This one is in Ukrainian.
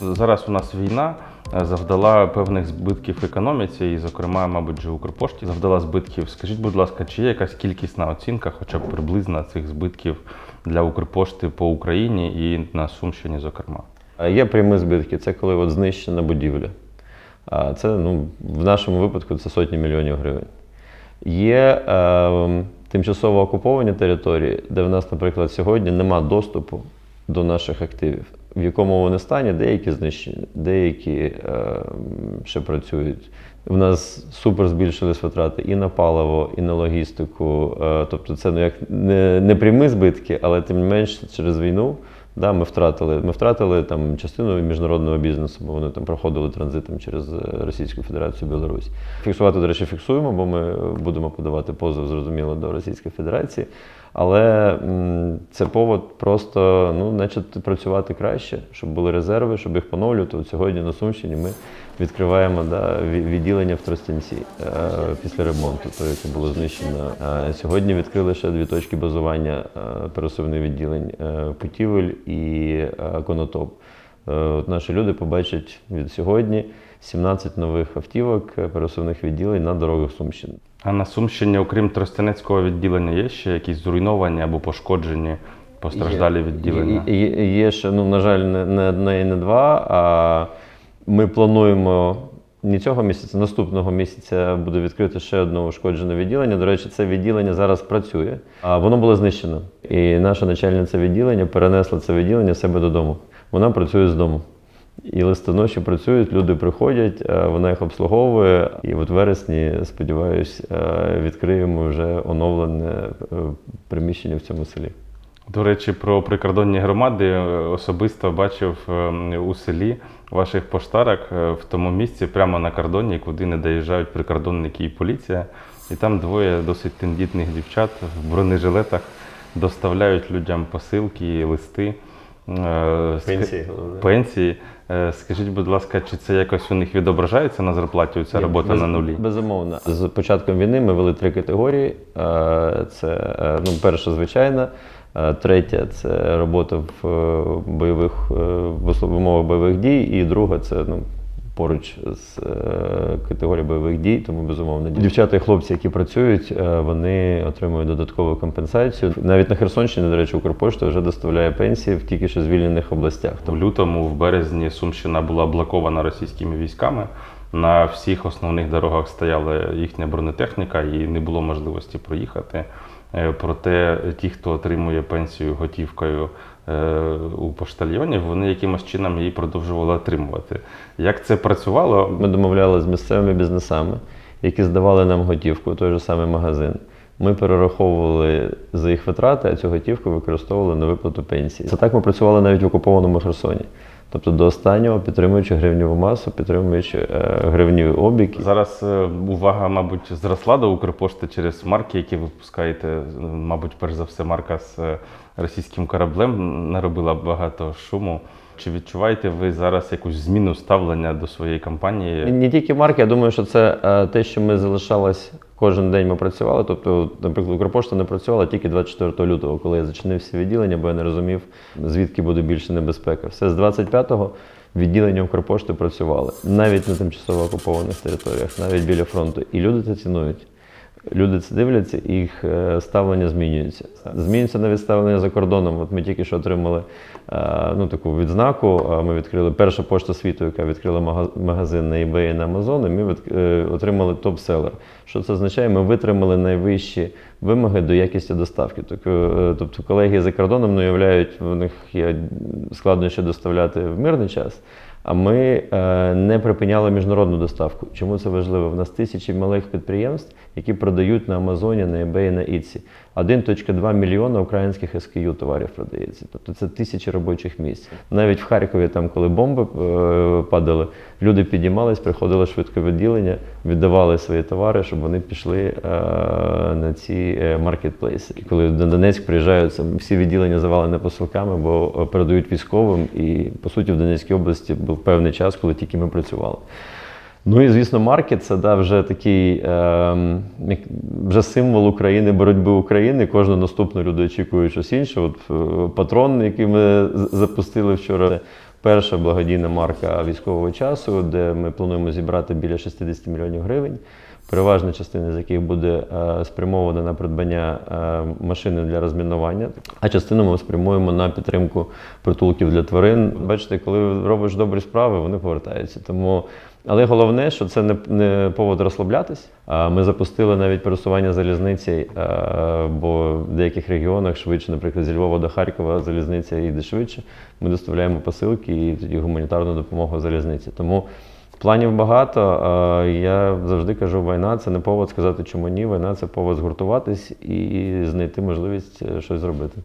Зараз у нас війна е, завдала певних збитків економіці, і, зокрема, мабуть, же Укрпошті завдала збитків. Скажіть, будь ласка, чи є якась кількісна оцінка, хоча б приблизна цих збитків для Укрпошти по Україні і на Сумщині, зокрема? Є прямі збитки, це коли от знищена будівля. А це ну, в нашому випадку це сотні мільйонів гривень. Є е, тимчасово окуповані території, де в нас, наприклад, сьогодні нема доступу до наших активів. В якому вони стані, деякі знищені, деякі е, ще працюють. У нас супер збільшились витрати і на паливо, і на логістику. Е, тобто це ну, як не, не прямі збитки, але тим не менш через війну Да, ми втратили. Ми втратили там частину міжнародного бізнесу, бо вони там проходили транзитом через е, Російську Федерацію Білорусь. Фіксувати, до речі, фіксуємо, бо ми будемо подавати позов, зрозуміло, до Російської Федерації. Але це повод просто ну, значить, працювати краще, щоб були резерви, щоб їх поновлювати. От сьогодні на Сумщині ми відкриваємо да, відділення в Тростянці е, після ремонту, то, яке було знищено. Е, сьогодні відкрили ще дві точки базування е, пересувних відділень Путівель і Конотоп. От наші люди побачать від сьогодні 17 нових автівок пересувних відділень на дорогах Сумщини. А на Сумщині, окрім Тростянецького відділення, є ще якісь зруйновані або пошкоджені постраждалі відділення? Є, є, є ще, ну, на жаль, не, не одне і не два. А ми плануємо не цього місяця, наступного місяця буде відкрито ще одне ушкоджене відділення. До речі, це відділення зараз працює. А воно було знищено. І наша начальниця відділення перенесла це відділення себе додому. Вона працює з дому. І листоноші працюють, люди приходять, е, вона їх обслуговує. І от вересні, сподіваюсь, е, відкриємо вже оновлене е, приміщення в цьому селі. До речі, про прикордонні громади е, особисто бачив е, у селі ваших поштарок е, в тому місці, прямо на кордоні, куди не доїжджають прикордонники і поліція. І там двоє досить тендітних дівчат в бронежилетах доставляють людям посилки, листи. е, Пенсії. Пенсії. Скажіть, будь ласка, чи це якось у них відображається на зарплаті? Ця робота Без- на нулі? Безумовно. З початком війни ми вели три категорії. Це ну, перша звичайна, третя це робота в е, бойових е, в умовах бойових дій, і друга це ну. Поруч з е, категорією бойових дій, тому безумовно дівчата і хлопці, які працюють, е, вони отримують додаткову компенсацію. Навіть на Херсонщині, до речі, Укрпошта вже доставляє пенсії в тільки що звільнених областях. В лютому, в березні, Сумщина була блокована російськими військами. На всіх основних дорогах стояла їхня бронетехніка і не було можливості проїхати. Е, Проте ті, хто отримує пенсію готівкою е, у поштальйонів, вони якимось чином її продовжували отримувати. Як це працювало? Ми домовлялися з місцевими бізнесами, які здавали нам готівку, той же самий магазин. Ми перераховували за їх витрати, а цю готівку використовували на виплату пенсії. Це так ми працювали навіть в окупованому Херсоні. Тобто до останнього підтримуючи гривневу масу, підтримуючи е, гривневий обіг. Зараз е, увага, мабуть, зросла до Укрпошти через марки, які ви випускаєте. Мабуть, перш за все, марка з е, російським кораблем наробила багато шуму. Чи відчуваєте ви зараз якусь зміну ставлення до своєї компанії? Не тільки марки, я думаю, що це е, те, що ми залишались кожен день. Ми працювали. Тобто, наприклад, Укрпошта не працювала тільки 24 лютого, коли я зачинив всі відділення, бо я не розумів, звідки буде більше небезпека. Все з 25-го відділення Укрпошти працювали навіть на тимчасово окупованих територіях, навіть біля фронту. І люди це цінують. Люди це дивляться, їх е, ставлення змінюється. Змінюється навіть ставлення за кордоном. От ми тільки що отримали е, ну, таку відзнаку. Ми відкрили перша пошта світу, яка відкрила мага- магазин на eBay і на Amazon, і ми е, отримали топ-селер. Що це означає? Ми витримали найвищі вимоги до якості доставки. Тобто, колеги за кордоном не уявляють, в них є складнощі доставляти в мирний час. А ми е, не припиняли міжнародну доставку. Чому це важливо? В нас тисячі малих підприємств, які продають на Амазоні, на eBay, на Etsy. 1.2 мільйона українських SKU товарів продається. Тобто це тисячі робочих місць. Навіть в Харкові, там, коли бомби е, падали, люди підіймались, приходили швидко відділення, віддавали свої товари, щоб вони пішли е, на ці е, маркетплейси. Коли на Донецьк приїжджають, всі відділення завалені посилками, бо е, передають військовим. І по суті в Донецькій області був певний час, коли тільки ми працювали. Ну і звісно, маркет це да, вже такий е, вже символ України, боротьби України. Кожну наступну люди очікують щось інше. От е, патрон, який ми запустили вчора, перша благодійна марка військового часу, де ми плануємо зібрати біля 60 мільйонів гривень. Переважна частина з яких буде е, спрямована на придбання е, машини для розмінування, а частину ми спрямуємо на підтримку притулків для тварин. Бачите, коли робиш добрі справи, вони повертаються. Тому, але головне, що це не, не повод розслаблятись. Ми запустили навіть пересування залізниці, е, бо в деяких регіонах швидше, наприклад, зі Львова до Харкова залізниця йде швидше. Ми доставляємо посилки і тоді гуманітарну допомогу залізниці. Тому Планів багато. Я завжди кажу, війна це не повод сказати, чому ні. Війна це повод згуртуватись і знайти можливість е, щось зробити.